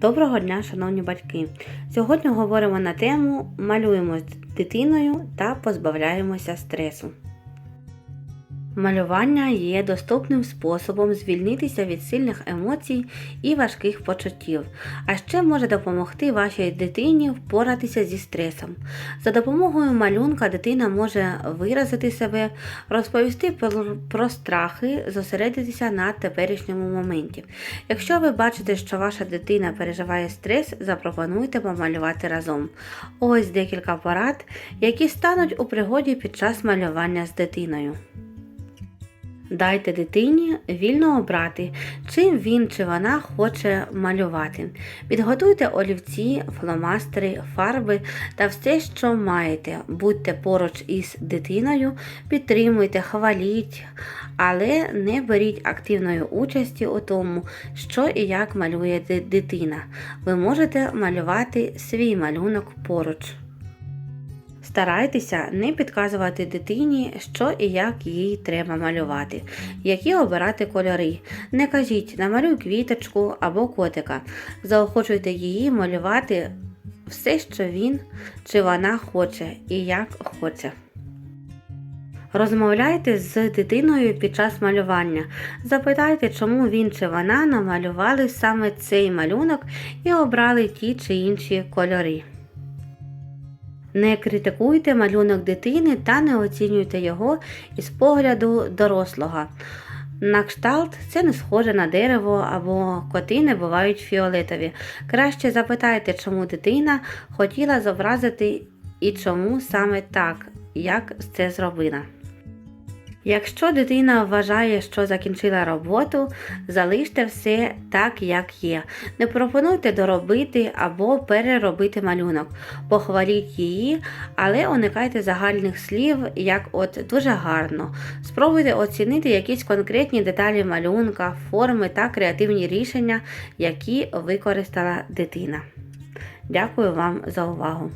Доброго дня, шановні батьки! Сьогодні говоримо на тему Малюємо з дитиною та позбавляємося стресу. Малювання є доступним способом звільнитися від сильних емоцій і важких почуттів, а ще може допомогти вашій дитині впоратися зі стресом. За допомогою малюнка дитина може виразити себе, розповісти про, страхи, зосередитися на теперішньому моменті. Якщо ви бачите, що ваша дитина переживає стрес, запропонуйте помалювати разом. Ось декілька порад, які стануть у пригоді під час малювання з дитиною. Дайте дитині вільно обрати, чим він чи вона хоче малювати. Підготуйте олівці, фломастери, фарби та все, що маєте. Будьте поруч із дитиною, підтримуйте, хваліть, але не беріть активної участі у тому, що і як малює дитина. Ви можете малювати свій малюнок поруч. Старайтеся не підказувати дитині, що і як їй треба малювати, які обирати кольори. Не кажіть намалюй квіточку або котика. Заохочуйте її малювати все, що він чи вона хоче і як хоче. Розмовляйте з дитиною під час малювання. Запитайте, чому він чи вона намалювали саме цей малюнок і обрали ті чи інші кольори. Не критикуйте малюнок дитини та не оцінюйте його із погляду дорослого. На кшталт це не схоже на дерево або коти не бувають фіолетові. Краще запитайте, чому дитина хотіла зобразити і чому саме так, як це зробила. Якщо дитина вважає, що закінчила роботу, залиште все так, як є. Не пропонуйте доробити або переробити малюнок. Похваліть її, але уникайте загальних слів, як от дуже гарно. Спробуйте оцінити якісь конкретні деталі малюнка, форми та креативні рішення, які використала дитина. Дякую вам за увагу!